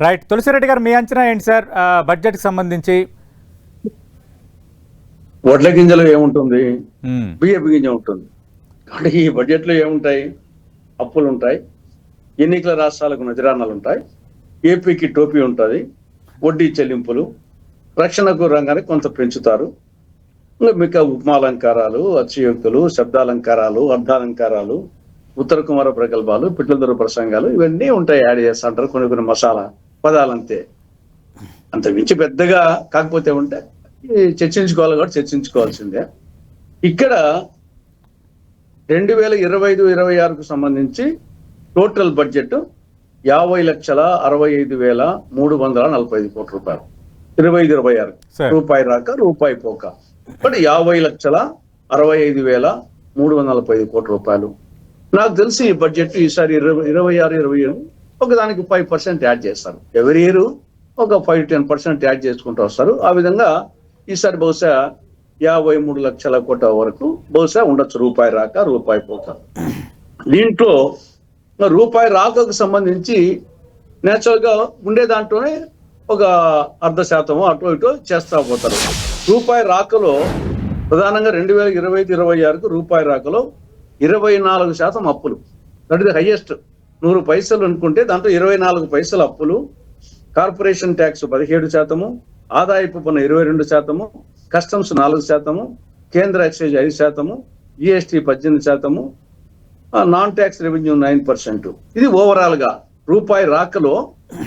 Right Tulasi Reddy గారు మీ అంచనా ఏంటి సార్? ఆ, బడ్జెట్కి సంబంధించి. వడ్ల గింజలు ఏముంటుంది? మ్మ్. బియ్యపు గింజ ఉంటుంది. కాబట్టి ఈ బడ్జెట్లో ఏముంటాయి? అప్పులు ఉంటాయి. ఎన్నికల రాష్ట్రాలకు నజరానాలు ఉంటాయి. ఏపీకి టోపీ ఉంటుంది. వడ్డీ చెల్లింపులు. రక్షణకు రంగానికి కొంత పెంచుతారు. మిగతా ఉపమాలంకారాలు అతిశయోక్తులు శబ్దాలంకారాలు అర్ధాలంకారాలు ఉత్తర కుమార ప్రగల్భాలు పిట్లదొర ప్రసంగాలు ఇవన్నీ ఉంటాయి యాడ్ చేస్తుంటారు కొన్ని కొన్ని మసాలా పదాలంతే. అంత మించి పెద్దగా కాకపోతే ఉంటే చర్చించుకోవాలి కూడా చర్చించుకోవాల్సిందే. ఇక్కడ రెండు వేల ఇరవై ఐదు ఇరవై ఆరుకు సంబంధించి టోటల్ బడ్జెట్ యాభై లక్షల అరవై ఐదు వేల మూడు వందల నలభై ఐదు కోట్ల రూపాయలు. ఇరవై ఐదు ఇరవై ఆరు. రూపాయి రాక రూపాయి పోక. బట్ యాభై లక్షల అరవై ఐదు వేల మూడు వందల నలభై ఐదు కోట్ల రూపాయలు. నాకు తెలిసి ఈ బడ్జెట్ ఈసారి ఇరవై ఇరవై ఆరు ఇరవై ఏడు ఒకదానికి ఫైవ్ పర్సెంట్ యాడ్ చేస్తారు. ఎవరి ఇయర్? ఒక ఫైవ్ టెన్ పర్సెంట్ యాడ్ చేసుకుంటూ వస్తారు. ఆ విధంగా ఈసారి బహుశా యాభై మూడు లక్షల కోట్ల వరకు బహుశా ఉండొచ్చు రూపాయి రాక రూపాయి పోక. దీంట్లో రూపాయి రాకకు సంబంధించి నేచురల్గా ఉండే దాంట్లోనే ఒక అర్ధ శాతం అటు ఇటు చేస్తా పోతారు. రూపాయి రాకలో ప్రధానంగా రెండు వేల ఇరవై ఐదు ఇరవై ఆరుకు రూపాయి రాకలో ఇరవై నాలుగు శాతం అప్పులు. That is highest. నూరు పైసలు అనుకుంటే దాంట్లో ఇరవై నాలుగు పైసలు అప్పులు కార్పొరేషన్ ట్యాక్స్ పదిహేడు శాతము ఆదాయపు పన్ను ఇరవై రెండు శాతము కస్టమ్స్ నాలుగు శాతము కేంద్ర ఎక్సైజ్ ఐదు శాతము జిఎస్టి పద్దెనిమిది శాతము non tax revenue nine percent ఇది ఓవరాల్గా రూపాయి రాకలో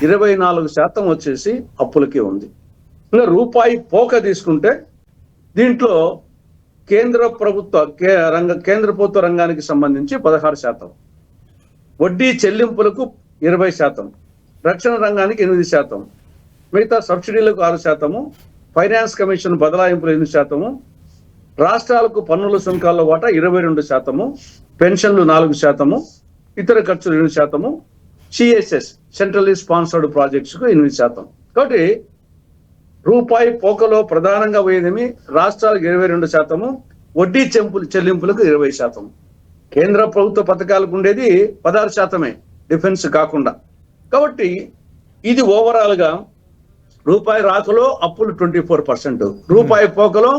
ఇరవై నాలుగు శాతం వచ్చేసి అప్పులకే ఉంది. ఇంకా రూపాయి పోక తీసుకుంటే దీంట్లో కేంద్ర ప్రభుత్వ కే- రంగ కేంద్ర ప్రభుత్వ రంగానికి సంబంధించి పదహారు శాతం. వడ్డీ చెల్లింపులకు ఇరవై శాతం రక్షణ రంగానికి ఎనిమిది శాతం మిగతా సబ్సిడీలకు ఆరు శాతము ఫైనాన్స్ కమిషన్ బదలాయింపులు ఎనిమిది శాతము రాష్ట్రాలకు పన్నుల సుంకాల వాటా ఇరవై రెండు శాతము పెన్షన్లు నాలుగు శాతము ఇతర ఖర్చులు ఎనిమిది శాతము సిఎస్ఎస్ సెంట్రల్లీ స్పాన్సర్డ్ ప్రాజెక్ట్స్కు ఎనిమిది శాతం. కాబట్టి రూపాయి పోకలో ప్రధానంగా పోయేదేమి? రాష్ట్రాలకు ఇరవై రెండు శాతము వడ్డీ చెంపులు చెల్లింపులకు ఇరవై శాతం. కేంద్ర ప్రభుత్వ పథకాలకు ఉండేది పదహారు శాతమే డిఫెన్స్ కాకుండా. కాబట్టి ఇది ఓవరాల్గా రూపాయి రాకలో అప్పులు ట్వంటీ ఫోర్ పర్సెంట్ రూపాయి పోకలో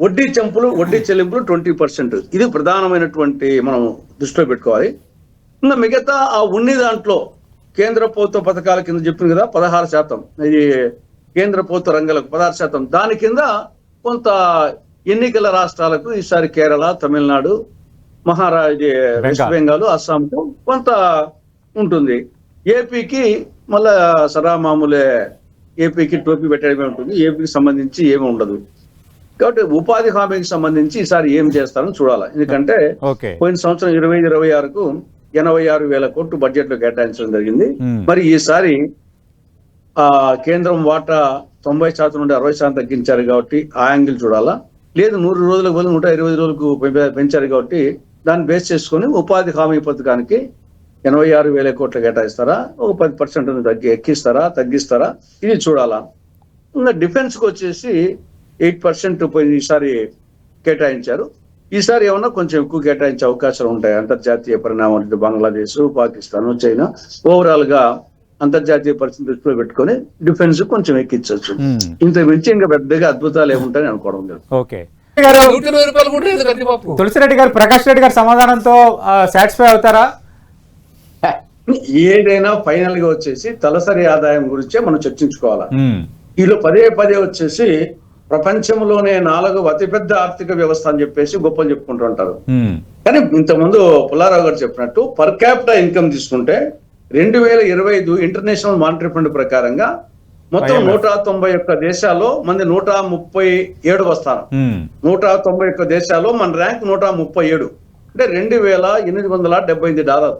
వడ్డీ చెంపులు వడ్డీ చెల్లింపులు ట్వంటీ పర్సెంట్. ఇది ప్రధానమైనటువంటి మనం దృష్టిలో పెట్టుకోవాలి. ఇంకా మిగతా ఆ ఉన్ని దాంట్లో కేంద్ర ప్రభుత్వ పథకాల కింద చెప్పింది కదా పదహారు శాతం. ఇది కేంద్ర ప్రభుత్వ రంగాలకు పదహారు శాతం. దాని కింద కొంత ఎన్నికల రాష్ట్రాలకు ఈసారి కేరళ తమిళనాడు మహారాజ వెస్ట్ బెంగాల్ అస్సాంకు కొంత ఉంటుంది. ఏపీకి మళ్ళా సరా మామూలే ఏపీకి టోపీ పెట్టడమే ఉంటుంది. ఏపీకి సంబంధించి ఏమి ఉండదు. కాబట్టి ఉపాధి హామీకి సంబంధించి ఈసారి ఏం చేస్తారని చూడాలి. ఎందుకంటే పోయిన సంవత్సరం ఇరవై ఇరవై ఆరుకు ఎనభై ఆరు వేల కోట్లు బడ్జెట్లో కేటాయించడం జరిగింది. మరి ఈసారి ఆ కేంద్రం వాటా తొంభై శాతం నుండి అరవై శాతం తగ్గించారు కాబట్టి ఆ యాంగిల్ చూడాలా. లేదు నూరు రోజులకు బదులు నూట ఇరవై రోజులకు పెంచారు కాబట్టి దాన్ని బేస్ చేసుకొని ఉపాధి హామీ పథకానికి ఎనభై ఆరు వేల కోట్లు కేటాయిస్తారా? ఒక పది పర్సెంట్ తగ్గి ఎక్కిస్తారా? తగ్గిస్తారా? ఇది చూడాలా. ఇంకా డిఫెన్స్కి వచ్చేసి ఎయిట్ పర్సెంట్ ఈసారి కేటాయించారు. ఈసారి ఏమన్నా కొంచెం ఎక్కువ కేటాయించే అవకాశాలు ఉంటాయి? అంతర్జాతీయ పరిణామాలు బంగ్లాదేశ్ పాకిస్తాన్ చైనా ఓవరాల్గా అంతర్జాతీయ పరిస్థితి దృష్టిలో పెట్టుకొని డిఫెన్స్ కొంచెం ఎక్కించవచ్చు. ఇంత మించి ఇంకా పెద్దగా అద్భుతాలు ఏముంటాయని అనుకోవడం లేదు. ఓకే. గారు కందిపప్పు తులసిరెడ్డి గారు ప్రకాష్ రెడ్డి గారి సమాధానంతో సాటిస్ఫై అవుతారా ఏదైనా ఫైనల్గా వచ్చేసి తలసరి ఆదాయం గురించే మనం చర్చించుకోవాలి. వీళ్ళు పదే పదే వచ్చేసి ప్రపంచంలోనే నాలుగు అతిపెద్ద ఆర్థిక వ్యవస్థ అని చెప్పేసి గొప్పలు చెప్పుకుంటూ ఉంటారు మ్మ్. కానీ ఇంతకుముందు పుల్లారావు గారు చెప్పినట్టు పర్ క్యాపిటల్ ఇన్కమ్ తీసుకుంటే రెండు వేల ఇరవై ఐదు ఇంటర్నేషనల్ మానిటరీ ఫండ్ ప్రకారంగా మొత్తం. నూట తొంభై ఒక్క దేశాల్లో మంది నూట ముప్పై ఏడు వస్తాను మ్మ్. నూట తొంభై ఒక్క దేశాల్లో మన ర్యాంక్ నూట ముప్పై ఏడు అంటే రెండు వేల ఎనిమిది వందల డెబ్బై ఎనిమిది డాలర్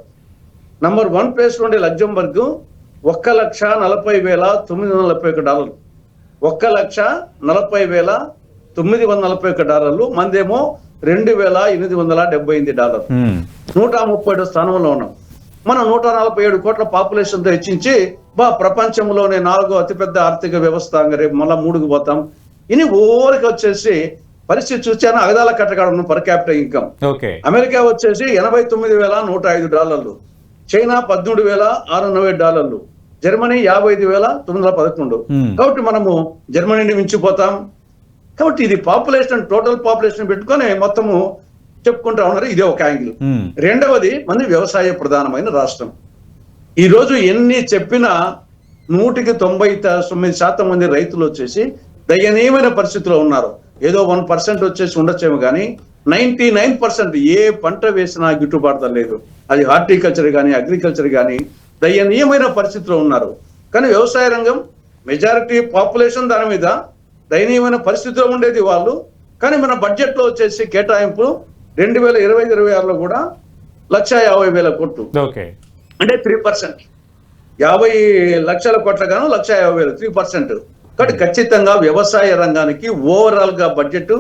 నంబర్ వన్ ప్లేస్ నుండి లగ్జంబర్గ్ ఒక్క లక్ష నలభై వేల తొమ్మిది వందల నలభై ఒక్క డాలర్లు ఒక్క లక్ష నలభై వేల తొమ్మిది వందల నలభై ఒక్క డాలర్లు మందేమో రెండు వేల ఎనిమిది వందల డెబ్బై ఎనిమిది డాలర్. నూట ముప్పై ఏడు స్థానంలో ఉన్నాం మనం నూట నలభై ఏడు కోట్ల పాపులేషన్తో హెచ్చించి బా ప్రపంచంలోనే నాలుగో అతిపెద్ద ఆర్థిక వ్యవస్థ రేపు మళ్ళా మూడుకు పోతాం. ఇని ఊరికి వచ్చేసి పరిస్థితి చూచాను? అగదాల కట్టగాడు ఉన్న పర్ క్యాపిటల్ ఇన్కమ్. అమెరికా వచ్చేసి ఎనభై తొమ్మిది వేల నూట ఐదు డాలర్లు. చైనా పద్దెనిమిది వేల ఆరు నలభై డాలర్లు. జర్మనీ యాభై ఐదు వేల తొమ్మిది వందల పదకొండు. కాబట్టి మనము జర్మనీని మించిపోతాం. కాబట్టి ఇది పాపులేషన్ టోటల్ పాపులేషన్ పెట్టుకొని మొత్తము చెప్పుకుంటా ఉన్నారు ఇదే ఒక యాంగిల్. రెండవది మంది వ్యవసాయ ప్రధానమైన రాష్ట్రం. ఈ రోజు ఎన్ని చెప్పినా నూటికి తొంభై తొమ్మిది శాతం మంది రైతులు వచ్చేసి దయనీయమైన పరిస్థితిలో ఉన్నారు. ఏదో వన్ పర్సెంట్ వచ్చేసి ఉండొచ్చేమో కానీ నైన్టీ నైన్ పర్సెంట్ ఏ పంట వేసినా గిట్టుబాటు లేదు. అది హార్టికల్చర్ కానీ అగ్రికల్చర్ కానీ దయనీయమైన పరిస్థితిలో ఉన్నారు. కానీ వ్యవసాయ రంగం మెజారిటీ పాపులేషన్ దాని మీద దయనీయమైన పరిస్థితిలో ఉండేది వాళ్ళు. కానీ మన బడ్జెట్లో వచ్చేసి కేటాయింపు రెండు వేల ఇరవై ఇరవై ఆరులో కూడా లక్ష యాభై వేల కోట్లు. అంటే త్రీ పర్సెంట్ యాభై లక్షల కోట్ల గాను లక్ష యాభై వేలు త్రీ పర్సెంట్ కాబట్టి ఖచ్చితంగా వ్యవసాయ రంగానికి ఓవరాల్గా బడ్జెట్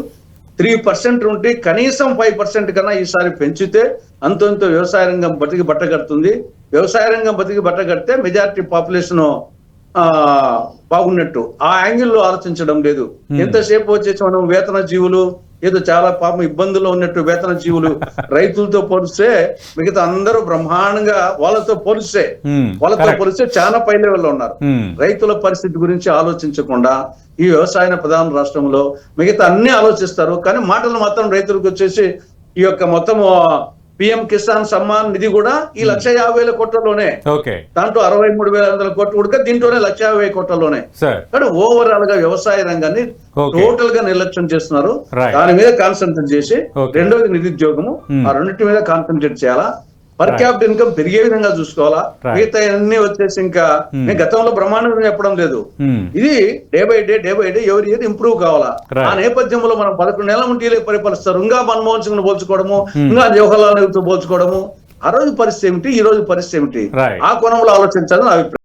త్రీ పర్సెంట్ ఉంటే కనీసం ఫైవ్ పర్సెంట్ కన్నా ఈసారి పెంచితే అంతంత వ్యవసాయ రంగం బతికి బట్టగడుతుంది వ్యవసాయ రంగం బతికి బట్టగడితే మెజారిటీ పాపులేషన్ బాగున్నట్టు. ఆ యాంగిల్లో ఆలోచించడం లేదు. ఎంతసేపు వచ్చేసి మనం వేతన జీవులు ఏదో చాలా పాపం ఇబ్బందుల్లో ఉన్నట్టు వేతన జీవులు రైతులతో పోలిస్తే మిగతా అందరూ బ్రహ్మాండంగా వాళ్ళతో పోలిస్తే వాళ్ళతో. పోలిస్తే చాలా పై లెవెల్లో ఉన్నారు. రైతుల పరిస్థితి గురించి ఆలోచించకుండా ఈ వ్యవసాయ ప్రధాన రాష్ట్రంలో మిగతా అన్ని ఆలోచిస్తారు కానీ మాటలు మాత్రం రైతులకు వచ్చేసి ఈ యొక్క మొత్తం పిఎం కిసాన్ సమ్మాన్ నిధి కూడా ఈ లక్ష యాభై వేల కోట్లలోనే దాంట్లో అరవై మూడు వేల వందల కోట్లు ఉడక దీంట్లోనే లక్ష యాభై కోట్లలోనే కానీ ఓవరాల్గా వ్యవసాయ రంగాన్ని. టోటల్గా నిర్లక్ష్యం చేస్తున్నారు. దాని మీద కాన్సన్ట్రేట్ చేసి. రెండోది నిరుద్యోగము Hmm. ఆ రెండింటి మీద కాన్సన్ట్రేట్ చేయాలా పర్. క్యాపిటల్ ఇన్కమ్ పెరిగే విధంగా చూసుకోవాలా. మిగతా అన్ని వచ్చేసి ఇంకా Hmm. నేను గతంలో బ్రహ్మాండంగా చెప్పడం లేదు ఉమ్, ఇది day by day day by day ఎవరి ఇయర్ ఇంప్రూవ్ కావాలా. ఆ నేపథ్యంలో మనం పదకొండు నెలల ముందు పరిపాలిస్తారు ఇంకా మన్మోహన్ సింగ్ పోల్చుకోవడము Hmm. ఇంకా జవహర్లాల్ నెహ్రూతో పోల్చుకోవడము ఆ రోజు పరిస్థితి ఏమిటి ఈ రోజు పరిస్థితి ఏమిటి. ఆ కోణంలో ఆలోచించాలని నా అభిప్రాయం